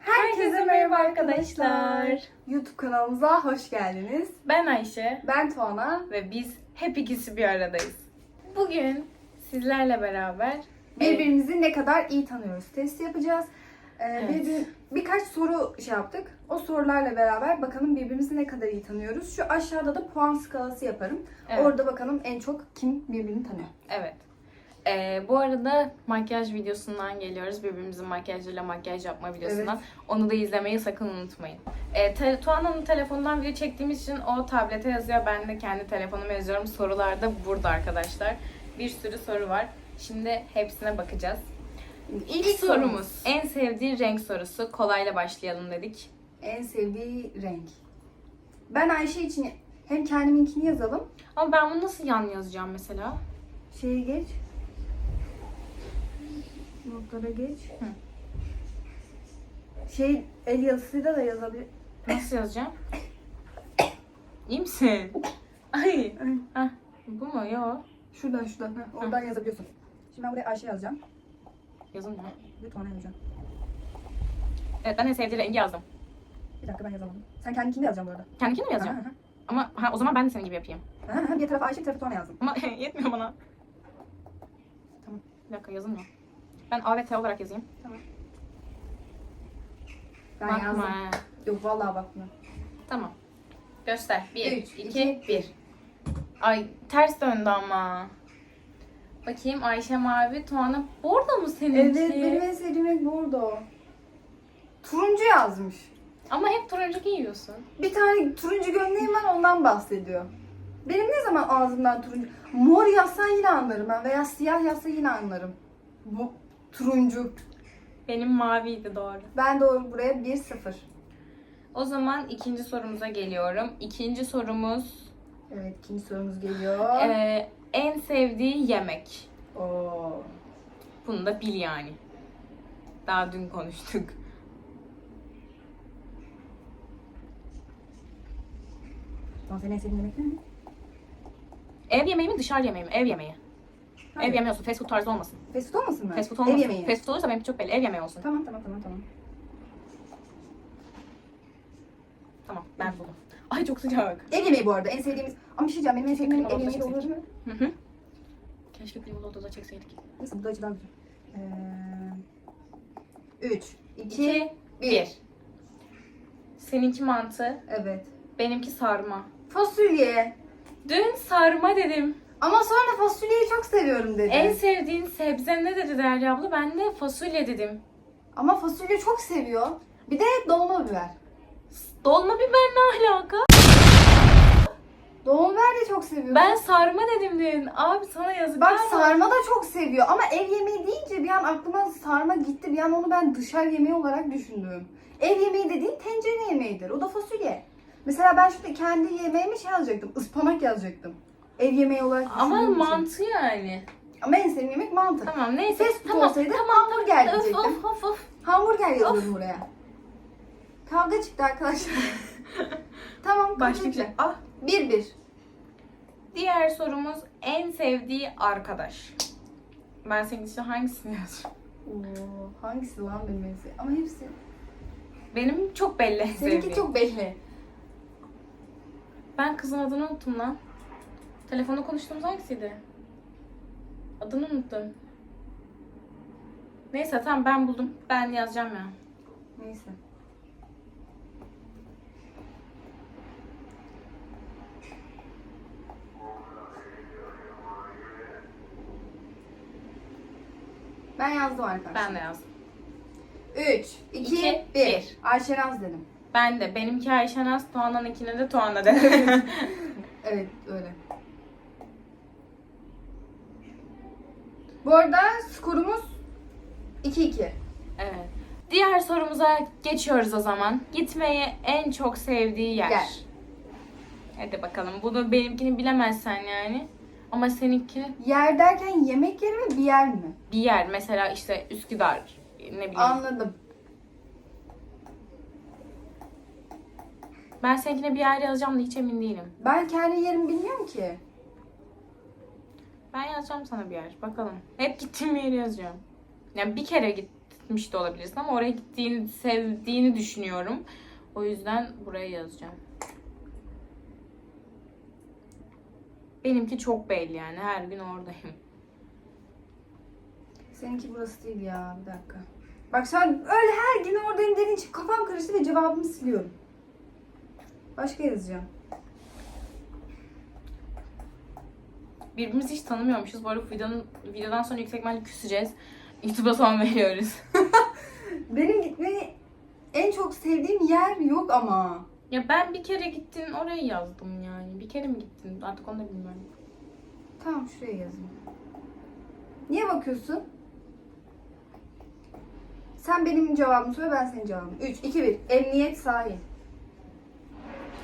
Herkese merhaba arkadaşlar. YouTube kanalımıza hoş geldiniz. Ben Ayşe Ben Tuana. ve biz hep ikisi bir aradayız. Bugün sizlerle beraber Birbirimizi ne kadar iyi tanıyoruz testi yapacağız. Ee, Evet. birbir- birkaç soru şey yaptık. O sorularla beraber bakalım birbirimizi ne kadar iyi tanıyoruz. Şu aşağıda da puan skalası yaparım. Evet. Orada bakalım en çok kim birbirini tanıyor. Evet. Ee, bu arada makyaj videosundan geliyoruz. Birbirimizin makyajıyla makyaj yapma videosundan. Onu da izlemeyi sakın unutmayın. Ee, te- Tuana'nın telefonundan video çektiğimiz için o tablete yazıyor. Ben de kendi telefonuma yazıyorum. Sorular da burada arkadaşlar. Bir sürü soru var. Şimdi hepsine bakacağız. İlk, sorumuz. En sevdiği renk sorusu. Kolayla başlayalım dedik. En sevdiği renk. Ben Ayşe için hem kendiminkini yazalım. Ama ben bunu nasıl yan yazacağım mesela? Şeye geç. Notlara geç. Hı. Şey el yazısıyla da yazabilir. Nasıl yazacağım? İyi misin? Ay. Ay. Bu mu? Yo. Şuradan şuradan. Heh, oradan yazabiliyorsun. Şimdi ben buraya Ayşe yazacağım. Yazılmıyor. Bir Tuana yazacağım. Evet ben en sevdiği rengi yazdım. Bir dakika ben yazamadım. Sen kendinkini de yazacaksın bu arada. Kendikini mi yazacağım? Ama ha, o zaman ben de senin gibi yapayım. Ha, ha, ha. Bir tarafı Ayşe bir tarafı Tuana yazdım. Ama yetmiyor bana. Tamam. Bir dakika yazılmıyor. Ben A ve T olarak yazayım. Ben Bakma. yazdım. Yok vallahi bakmıyorum. Tamam. Göster. 1, Üç, 2, iki, 1. Ay ters döndü ama. Bakayım Ayşe mavi, Tuana bordo mu seninki? Evet benim en sevdiğim renk bordo. Turuncu yazmış. Ama hep turuncu giyiyorsun. Bir tane turuncu gömleğim var ondan bahsediyor. Benim ne zaman ağzımdan turuncu... Mor yazsan yine anlarım ben veya siyah yazsa yine anlarım. Bu turuncu. Benim maviydi doğru. Ben doğru buraya 1-0. O zaman ikinci sorumuza geliyorum. İkinci sorumuz Evet ikinci sorumuz geliyor. eee, en sevdiği yemek. Oo. Bunu da bil yani. Daha dün konuştuk. Lan senin en sevdiğin yemek ne? Ev yemeği mi dışarı yemeği mi? Ev yemeği. Hayır. Ev yemeği olsun. Fast food tarzı olmasın. Fast food olmasın mı? Fast food olmasın. Ev yemeği. Fast food olursa benimki çok belli. Ev yemeği olsun. Tamam tamam tamam tamam. Tamam ben buldum. Ay çok sıcak. Ev yemeği bu arada en sevdiğimiz... Ama bir şey diyeceğim benim en sevdiğim ev yemeği olur mi? Hı hı. Keşke klimalı odada çekseydik. Neyse bu da acı daha güzel. Ee, 3, 2, 2, 1. 1. Seninki mantı, Evet. benimki sarma. Fasulye. Dün sarma dedim. Ama sonra fasulyeyi çok seviyorum dedi. En sevdiğin sebze ne dedi Derya abla? Ben de fasulye dedim. Ama fasulye çok seviyor. Bir de dolma biber. Dolma biber ne alaka? Dolma biber de çok seviyor. Ben sarma dedim dün. Abi sana yazık. Bak sarma da çok seviyor ama ev yemeği deyince bir an aklıma sarma gitti. Bir an onu ben dışarı yemeği olarak düşündüm. Ev yemeği dediğin tencere yemeğidir. O da fasulye. Mesela ben şurada kendi yemeğime şey yazacaktım. ıspanak yazacaktım. Ev yemeği olarak Ama düşündüğüm için. mantı yani. Ama en sevdiğim yemek mantı. Tamam neyse. Fast food tamam, olsaydı tamam. hamburger Of diyecektim. of of of. Hamburger yazıyorum buraya. Kavga çıktı arkadaşlar. tamam şey. Ah. Bir bir. Diğer sorumuz en sevdiği arkadaş. Ben senin için hangisini yazıyorum? Oo, hangisi lan benim en sevdiğim? Ama hepsi. Benim çok belli en Seninki sevdiğim. çok belli. Ben kızın adını unuttum lan. Telefonda konuştuğumuz hangisiydi? Adını unuttum. Neyse tamam ben buldum. Ben yazacağım ya. Neyse. Ben yazdım arkadaşlar. Ben de yazdım. 3, 2, İki, 1. bir. Ayşe Naz dedim. Ben de. Benimki Ayşe Naz, Tuana'nınkine de Tuana dedim. Evet öyle. Bu arada skorumuz 2-2. evet. Diğer sorumuza geçiyoruz o zaman. Gitmeyi en çok sevdiği yer. Yer. Hadi bakalım. Bunu benimkini bilemezsen yani. Ama seninki Yer derken yemek yeri mi bir yer mi? bir yer. Mesela işte Üsküdar. Ne bileyim. Anladım. Ben seninkine bir yer yazacağım da hiç emin değilim. Ben kendi yerimi bilmiyorum ki. Ben yazacağım sana bir yer. Bakalım. Hep gittiğim bir yeri yazacağım. Yani bir kere gitmiş de olabilirsin ama oraya gittiğini, sevdiğini düşünüyorum. O yüzden buraya yazacağım. Benimki çok belli yani. Her gün oradayım. Seninki burası değil ya. Bir dakika. Bak sen öyle her gün oradayım dediğin için kafam karıştı ve cevabımı siliyorum. Başka yazacağım. Birbirimizi hiç tanımıyormuşuz. Bu arada videonun, videodan sonra yüksek ihtimalle küseceğiz. YouTube'a son veriyoruz. Benim gitmeyi en çok sevdiğim yer yok ama. ya ben bir kere gittin oraya yazdım yani. Bir kere mi gittin? Artık onu da bilmiyorum. Tamam şuraya yazayım. Niye bakıyorsun? Sen benim cevabımı söyle ben senin cevabını. 3, 2, 1. Emniyet sahil.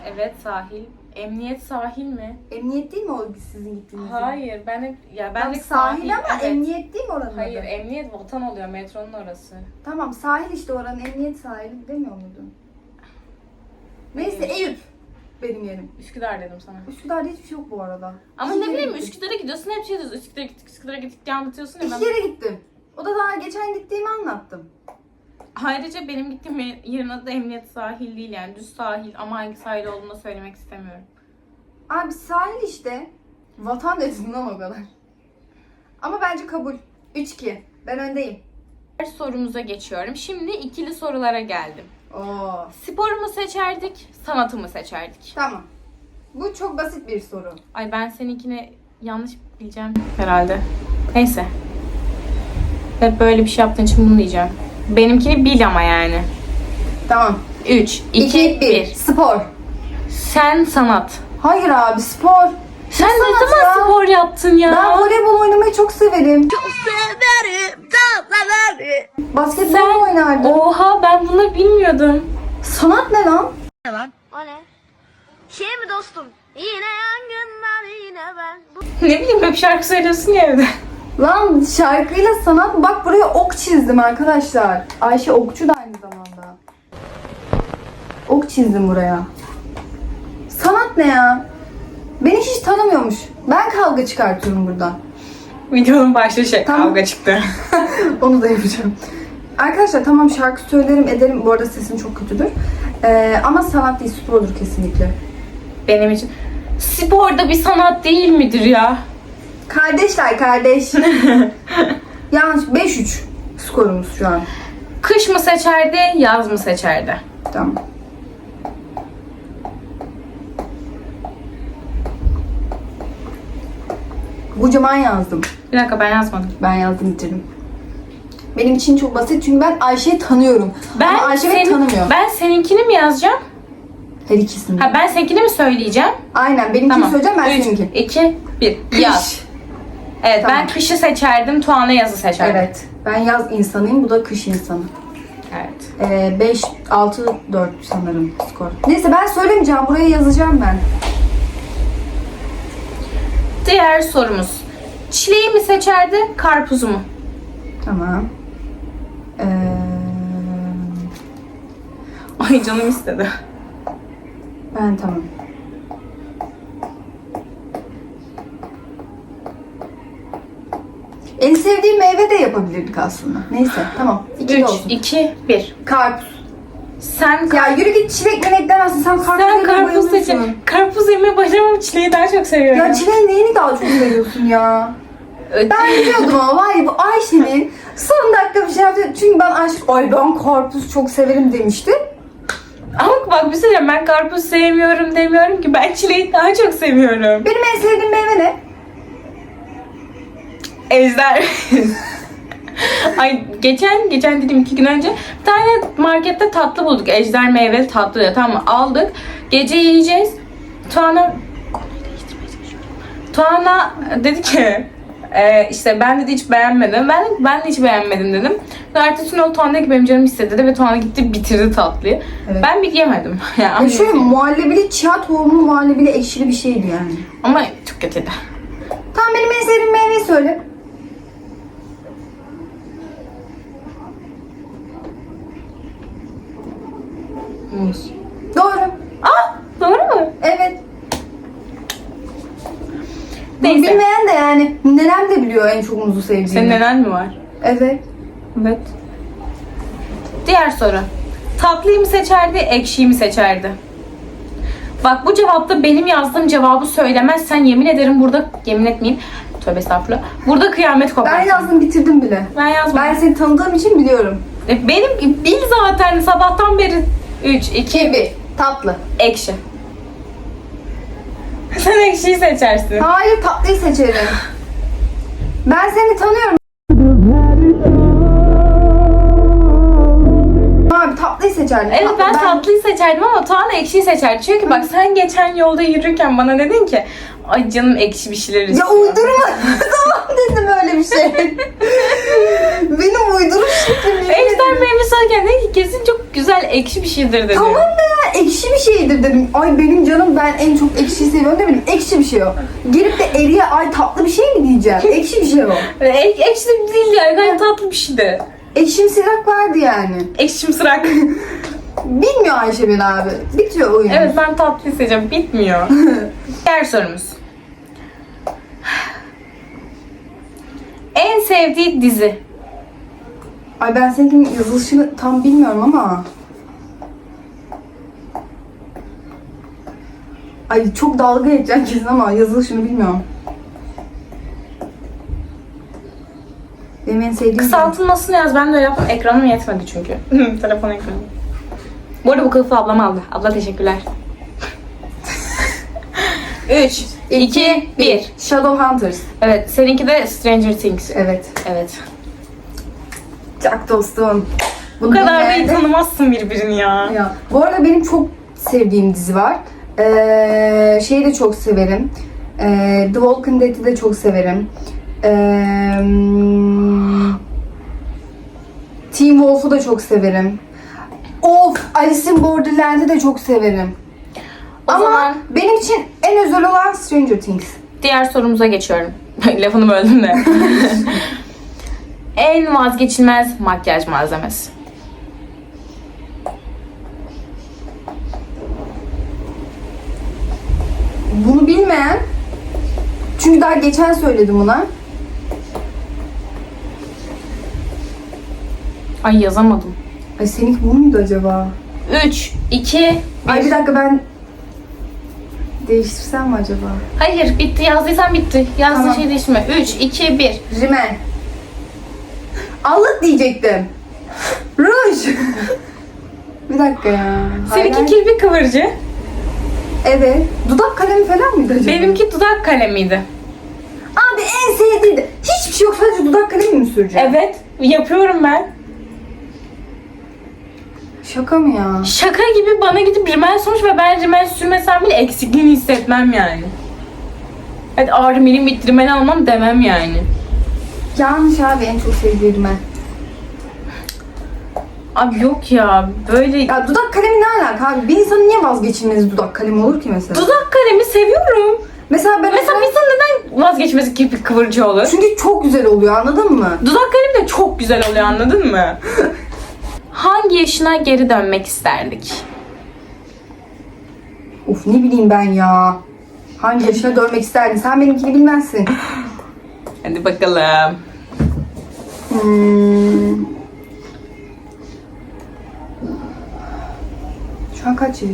Evet sahil. Emniyet sahil mi? Emniyet değil mi o sizin gittiğiniz yer? Hayır ben hep ya ben Tam de sahil, ama evet. emniyet değil mi oranın Hayır adı? emniyet vatan oluyor metronun orası. Tamam sahil işte oranın emniyet sahili demiyor muydun? Neyse. Eyüp benim yerim. Üsküdar dedim sana. Üsküdar'da hiçbir şey yok bu arada. Ama İki ne bileyim. Üsküdar'a gidiyorsun hep şey diyorsun. Üsküdar'a gittik Üsküdar'a gittik diye anlatıyorsun ya. İki Ben... kere gittim. O da daha geçen gittiğimi anlattım. Ayrıca benim gittiğim yer- yerin adı emniyet sahil değil yani düz sahil ama hangi sahil olduğunu da söylemek istemiyorum. Abi sahil işte. Vatan dedim lan o kadar. Ama bence kabul. 3-2. Ben öndeyim. Diğer sorumuza geçiyorum. Şimdi ikili sorulara geldim. Oo. Sporu mu seçerdik, sanatı mı seçerdik? Tamam. Bu çok basit bir soru. Ay ben seninkini yanlış bileceğim herhalde. Neyse. Hep böyle bir şey yaptığın için bunu diyeceğim. Benimkini bil ama yani. Tamam. 3, 2, 2, 1. 1. Spor. Sen sanat. Hayır abi spor. Sen ne sanat zaman ya? spor yaptın ya? Ben voleybol oynamayı çok severim. severim, çok severim. Basketbol Sen- oynardım. Oha ben bunları bilmiyordum. Sanat ne lan? O ne? Şey mi dostum? Yine yangınlar yine ben. Bu ne bileyim hep şarkı söylüyorsun ya evde. Şarkıyla sanat. Bak buraya ok çizdim arkadaşlar. Ayşe okçu da aynı zamanda. Ok çizdim buraya. Sanat ne ya? Beni hiç tanımıyormuş. Ben kavga çıkartıyorum buradan. Videonun başlığı şey Tamam. kavga çıktı. Onu da yapacağım. Arkadaşlar tamam şarkı söylerim ederim. Bu arada sesim çok kötüdür. Ee, ama sanat değil spordur kesinlikle. Benim için. Spor da bir sanat değil midir ya? Kardeşler kardeş. Yanlış 5-3 skorumuz şu an. Kış mı seçerdi, yaz mı seçerdi? Tamam. Kocaman yazdım. Bir dakika ben yazmadım. Ben yazdım bitirdim. Benim için çok basit çünkü ben Ayşe'yi tanıyorum. Ben Ama Ayşe beni senin- tanımıyor. Ben seninkini mi yazacağım? Her ikisini. Ha ben seninkini mi söyleyeceğim? Aynen benimkini söyleyeceğim ben 3, seninki. 2, 1. Kış. Yaz. Evet Tamam. ben kışı seçerdim, Tuana yazı seçerdim. Evet. Ben yaz insanıyım. Bu da kış insanı. Evet. Ee, 5, 6, 4 sanırım skor. Neyse ben söylemeyeceğim. Buraya yazacağım ben. Diğer sorumuz. Çileği mi seçerdi, karpuzu mu? Tamam. Ee, Ay canım istedi. ben tamam. En sevdiğim meyve de yapabilirdik aslında. Neyse tamam. İki 3, olsun. 2, 1. Karpuz. Sen Ya yürü git çilek melek demezsin. Sen karpuz sen karpuz seçer. Karpuz yemeye başlamam çileği daha çok seviyorum. Ya çileğin neyini daha çok seviyorsun ya? Ben biliyordum ama var ya bu Ayşe'nin son dakika bir şey yaptı. Çünkü ben Ayşe, ay ben karpuz çok severim demişti. Ama bak bir şey diyeyim, ben karpuz sevmiyorum demiyorum ki ben çileği daha çok seviyorum. Benim en sevdiğim meyve ne? Ejder. Ay geçen geçen dedim iki gün önce bir tane markette tatlı bulduk. Ejder meyveli tatlı diyor. Tamam aldık. Gece yiyeceğiz. Tuana. Tuana dedi ki e, işte ben dedi hiç beğenmedim. Ben ben de hiç beğenmedim dedim. Ve Ertesi gün o Tuana ki benim canım istedi dedi ve Tuana gitti bitirdi tatlıyı. Evet. Ben bir yemedim. Yani Ya şöyle muhallebili çiğ tohumlu muhallebili ekşili bir şeydi yani. Ama çok kötüydü. Tamam benim en sevdiğim meyveyi söyle. Muz. Doğru. Ah doğru mu? Evet. Bunu bilmeyen de yani nenem de biliyor en çok muzu sevdiğini. Senin neden mi var? Evet. Evet. Diğer soru. Tatlıyı mı seçerdi, ekşiyi mi seçerdi? Bak bu cevapta benim yazdığım cevabı söylemezsen yemin ederim burada yemin etmeyeyim. Tövbe estağfurullah. Burada kıyamet kopar. Ben yazdım bitirdim bile. Ben yazmadım. Ben seni tanıdığım için biliyorum. E, benim bil zaten sabahtan beri 3, 2, 2 1 tatlı. ekşi. Sen ekşiyi seçersin. Hayır tatlıyı seçerim. Ben seni tanıyorum. Abi tatlıyı seçerdim. Evet Tatlı, ben tatlıyı seçerdim ama Tuğan ekşiyi seçerdi. Çünkü bak sen geçen yolda yürürken bana dedin ki ay canım ekşi bir şeyler Ya uydurma. Ne zaman dedim öyle bir şey? Benim uydurup şeklim. Ejder ederim. meyvesi alırken dedi ki kesin çok güzel ekşi bir şeydir dedi. Tamam da ya ekşi bir şeydir dedim. Ay benim canım ben en çok ekşiyi seviyorum demedim. Ekşi bir şey o. Gelip de eriye ay tatlı bir şey mi diyeceğim? Ekşi bir şey o. Ek, ekşi de değil yani gayet tatlı bir şeydi. Ekşimsirak vardı yani. Ekşim sırak. Bilmiyor Ayşe ben abi. Bitiyor oyun. evet ben tatlıyı seçeceğim. Bitmiyor. Diğer sorumuz. En sevdiği dizi. Ay ben seninkinin yazılışını tam bilmiyorum ama. Ay çok dalga geçeceğim kesin ama yazılışını bilmiyorum. Benim en sevdiğim... Kısaltılmasını yaz. Ben de öyle yaptım. Ekranım yetmedi çünkü. Telefon ekranı. Bu arada bu kılıfı ablam aldı. Abla teşekkürler. 3, 2, 1. Shadowhunters. Evet, seninki de Stranger Things. Evet. Evet. Çak dostum. Bu kadar da iyi tanımazsın birbirini ya. Ya, bu arada benim çok sevdiğim dizi var. Ee, şeyi de çok severim. Ee, The Walking Dead'i de çok severim. Ee, Teen Wolf'u da çok severim. Of! Alice in Borderland'i de çok severim. O Ama zaman- benim için en özel olan Stranger Things. Diğer sorumuza geçiyorum. Lafını böldüm de. en vazgeçilmez makyaj malzemesi. Bunu bilmeyen çünkü daha geçen söyledim ona. Ay yazamadım. Ay seninki bu muydu acaba? 3, 2, Ay bir dakika ben değiştirsem mi acaba? Hayır bitti yazdıysan bitti. Yazdığın Tamam. şey değişme. 3, 2, 1. Rimel. Allık diyecektim. Ruj. bir dakika ya. Seninki Highlight- kirpi kıvırcı. Evet. Dudak kalemi falan mıydı acaba? Benimki dudak kalemiydi. Abi en sevdiğim. Hiçbir şey yok sadece dudak kalemi mi süreceğim? Evet yapıyorum ben. Şaka mı ya? Şaka gibi bana gidip rimel sormuş ve ben rimel sürmesem bile eksikliğini hissetmem yani. Hadi ağrı milim bitti rimel almam demem yani. Yanlış abi en çok sevdiğim Rimel. Abi yok ya böyle... Ya dudak kalemi ne alaka abi? Bir insanın niye vazgeçilmezi dudak kalemi olur ki mesela? Dudak kalemi seviyorum. mesela ben Mesela bir insan neden vazgeçmesi kirpik kıvırcı olur? Çünkü çok güzel oluyor anladın mı? Dudak kalemi de çok güzel oluyor anladın mı? Hangi yaşına geri dönmek isterdik? Of ne bileyim ben ya. Hangi yaşına dönmek isterdin? Sen benimkini bilmezsin. Hadi bakalım. Hmm. Şu an kaç yıl?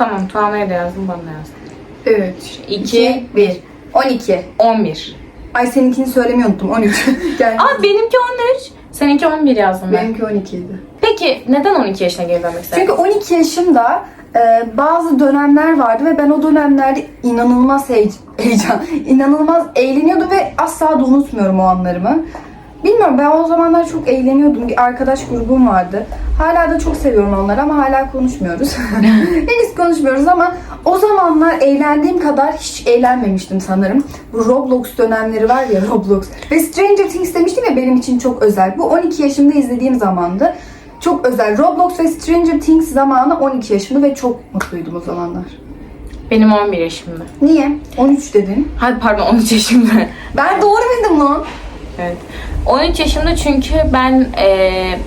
Tamam Tuana'ya da yazdım bana da yazdım. 3, 2, 1. 12. 11. Ay seninkini söylemeyi unuttum. 13. Gel. Aa benimki 13. Seninki 11 yazdım ben. Benimki 12 idi. Peki neden 12 yaşına geri dönmek isterdin? Çünkü 12 yaşımda e, bazı dönemler vardı ve ben o dönemlerde inanılmaz heye- heyecan, inanılmaz eğleniyordum ve asla da unutmuyorum o anlarımı. Bilmiyorum ben o zamanlar çok eğleniyordum. Bir arkadaş grubum vardı. Hala da çok seviyorum onları ama hala konuşmuyoruz. Henüz konuşmuyoruz ama o zamanlar eğlendiğim kadar hiç eğlenmemiştim sanırım. Bu Roblox dönemleri var ya Roblox. Ve Stranger Things demiştim ya benim için çok özel. Bu 12 yaşımda izlediğim zamandı. Çok özel. Roblox ve Stranger Things zamanı 12 yaşımda ve çok mutluydum o zamanlar. Benim 11 yaşımda. Niye? 13 dedin. Hadi pardon 13 yaşımda. Ben doğru bildim lan. Evet. 13 yaşımda çünkü ben eee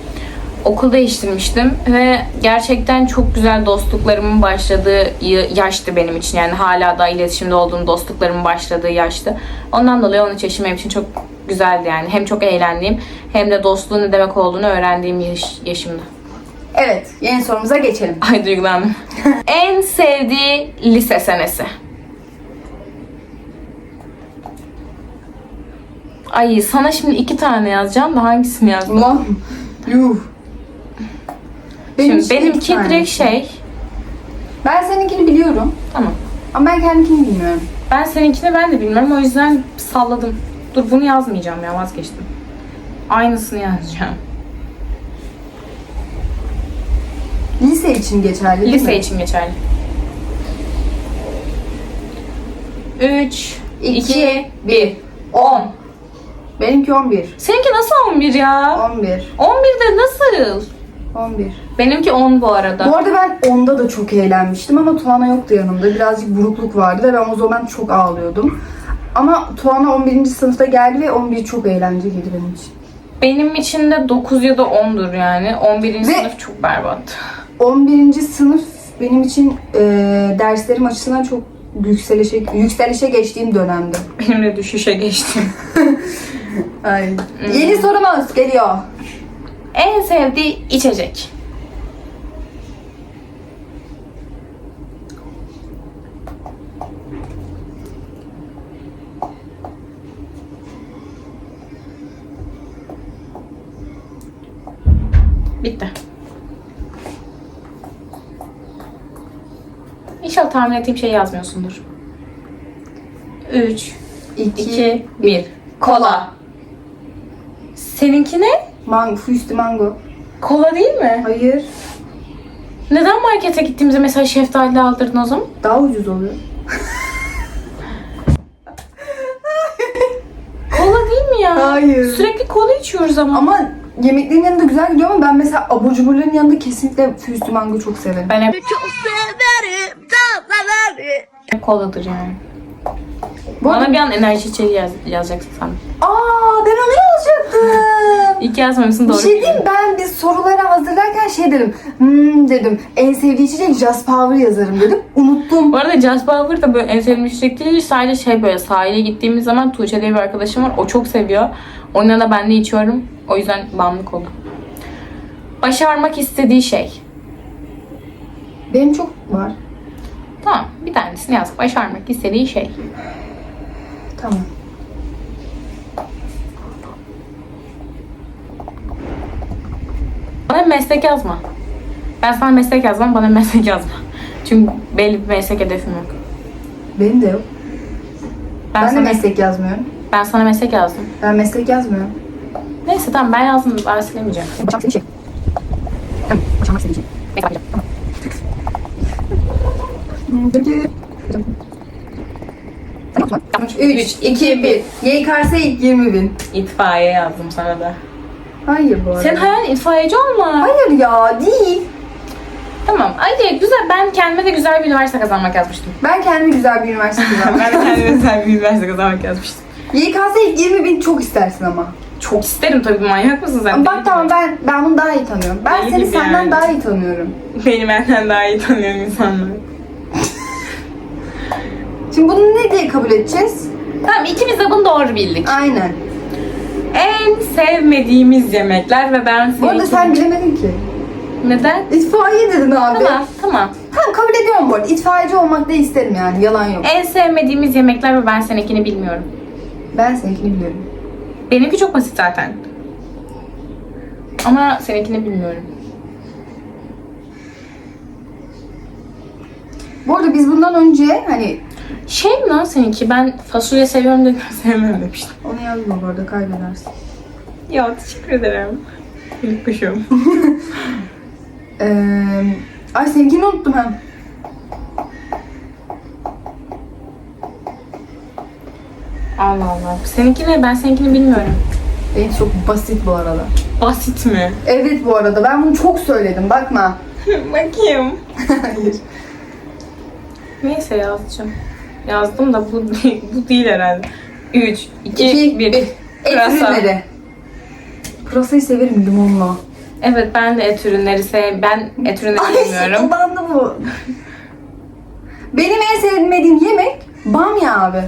okul değiştirmiştim ve gerçekten çok güzel dostluklarımın başladığı yaştı benim için. Yani hala da iletişimde olduğum dostluklarımın başladığı yaştı. Ondan dolayı 13 yaşım benim için çok güzeldi yani. Hem çok eğlendiğim hem de dostluğun ne demek olduğunu öğrendiğim yaş- yaşımda. Evet, yeni sorumuza geçelim. Ay duygulandım. en sevdiği lise senesi. Ay sana şimdi iki tane yazacağım da hangisini yazdım? Ulan, yuh. Şimdi için iki benimki tane. direkt şey. Ben seninkini biliyorum Tamam. ama ben kendimkini bilmiyorum. Ben seninkini ben de bilmiyorum o yüzden salladım. Dur bunu yazmayacağım ya vazgeçtim. Aynısını yazacağım. Lise için geçerli değil Lise mi? için geçerli. 3, 2, 1. 10. Benimki 11. Seninki nasıl 11 ya? 11. 11'de nasıl? 11. Benimki 10 bu arada. Bu arada ben onda da çok eğlenmiştim ama Tuana yoktu yanımda. Birazcık burukluk vardı ve ben o zaman çok ağlıyordum. Ama Tuana 11. sınıfta geldi ve 11 çok eğlenceliydi benim için. Benim için de 9 ya da 10'dur yani. 11. Ve- sınıf çok berbat. 11. sınıf benim için e, derslerim açısından çok yükselişe, yükselişe geçtiğim dönemdi. Benim de düşüşe geçtim. Ay. Yeni sorumuz geliyor. en sevdiği içecek. Bitti. İnşallah tahmin ettiğim şeyi yazmıyorsundur. 3, 2, 2, 1. Kola. Seninki ne? mango, füstü mango. Kola değil mi? Hayır, Neden markete gittiğimizde mesela şeftali aldırdın o zaman? daha ucuz oluyor. Kola değil mi ya? Hayır. Sürekli kola içiyoruz ama. Ama yemeklerin yanında güzel gidiyor ama ben mesela abur cuburların yanında kesinlikle füstü mango çok severim. Ben hep Çok severim, çok severim. koladır yani. Bu Bana bir an enerji içeceği yaz, yazacaksın sen. Aa ben onu yazacaktım. İlk yazmamışsın Bir doğru. şey diyeyim ben biz soruları hazırlarken şey dedim. Hmm dedim. En sevdiği içecek Just Power yazarım dedim. Unuttum. Bu arada Just Power da böyle en sevdiğim içecek değil. Sadece şey böyle sahile gittiğimiz zaman Tuğçe diye bir arkadaşım var. O çok seviyor. Onunla da ben de içiyorum. O yüzden bağımlılık oldu. Başarmak istediği şey. Benim çok var. Tamam bir tanesini yaz. Başarmak istediği şey. Tamam. Bana meslek yazma. Ben sana meslek yazmam, bana meslek yazma. Çünkü belli bir meslek hedefim yok. Benim de yok. Ben, Ben, de sana, meslek yazmıyorum. ben sana meslek yazdım. Ben meslek yazmıyorum. Neyse tamam ben yazdım, ben silemeyeceğim. Başarmak istediği şey. Tamam. Başarmak istediği şey. Neyse bakacağım. Hmm, Peki. Tamam. 3, 2, 1. YKS ilk 20 bin. İtfaiye yazdım sana da. Hayır bu arada. Senin hayalin itfaiyeci olma. Hayır ya değil. Tamam. Hadi güzel. Ben kendime de güzel bir üniversite kazanmak yazmıştım. Ben kendimi güzel bir üniversite ben kendime güzel bir üniversite kazanmak yazmıştım. YKS ilk 20 bin çok istersin ama. Çok isterim tabii manyak mısın sen? Deli bak tamam ben ben bunu daha iyi tanıyorum. Ben Deli seni gibi senden yani. daha iyi tanıyorum. Beni benden daha iyi tanıyan insanlar. Şimdi bunu ne diye kabul edeceğiz? Tamam ikimiz de bunu doğru bildik. Aynen. En sevmediğimiz yemekler ve ben Bu arada sen bilemedin ki. Neden? İtfaiye dedin abi. Tamam tamam. Tamam kabul ediyorum bu arada. İtfaiyeci olmak da isterim yani. Yalan yok. En sevmediğimiz yemekler ve ben seninkini bilmiyorum. Ben seninkini biliyorum. Benimki çok basit zaten. Ama seninkini bilmiyorum. Bu arada biz bundan önce hani Şey mi lan seninki? Ben fasulye seviyorum dedim sevmem demiştim. onu yazma bu arada kaybedersin. Ya teşekkür ederim. İlk kuşum. Ee, ay seninkini unuttum hem. Allah Allah. Seninki ne? Ben seninkini bilmiyorum. Benim çok basit bu arada. Basit mi? Evet bu arada ben bunu çok söyledim bakma. Bakayım. Hayır. Neyse yazacağım. Yazdım da bu, bu değil herhalde. 3, 2, İki, 1. bir. Et Pırasa. ürünleri. Pırasayı severim limonla. Evet ben de et ürünleri sev. Ben et ürünleri yemiyorum. Ay da bu. Benim en sevmediğim yemek bamya abi.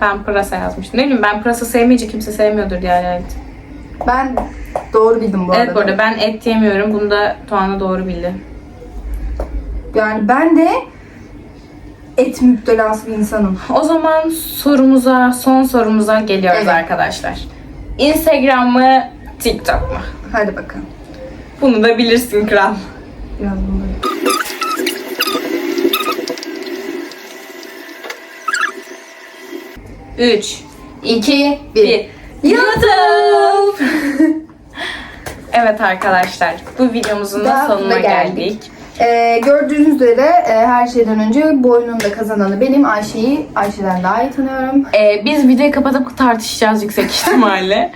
Ben pırasa yazmıştım. Ne bileyim ben pırasa sevmeyince kimse sevmiyordur diye hayal ettim. Ben doğru bildim bu Evet arada. bu arada ben et yemiyorum. Bunu da Tuana doğru bildi. Yani ben de et müptelası bir insanım. O zaman sorumuza, son sorumuza geliyoruz Evet. arkadaşlar. Instagram mı, TikTok mu? Hadi bakalım. Bunu da bilirsin kral. Biraz bunları. Üç, 2, bir. YouTube! evet arkadaşlar, bu videomuzun da Daha sonuna sonuna geldik. geldik. Ee, gördüğünüz üzere e, her şeyden önce bu oyunun da kazananı benim. Ayşe'yi Ayşe'den daha iyi tanıyorum. Ee, biz videoyu kapatıp tartışacağız yüksek ihtimalle.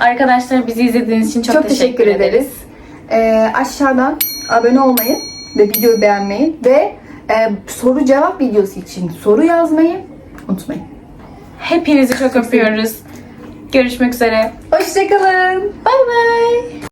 arkadaşlar bizi izlediğiniz için çok, Çok, teşekkür, ederiz. Ee, aşağıdan abone olmayı ve videoyu beğenmeyi ve e, soru cevap videosu için soru yazmayı unutmayın. Hepinizi çok öpüyoruz. Görüşmek üzere. Hoşçakalın. Bay bay.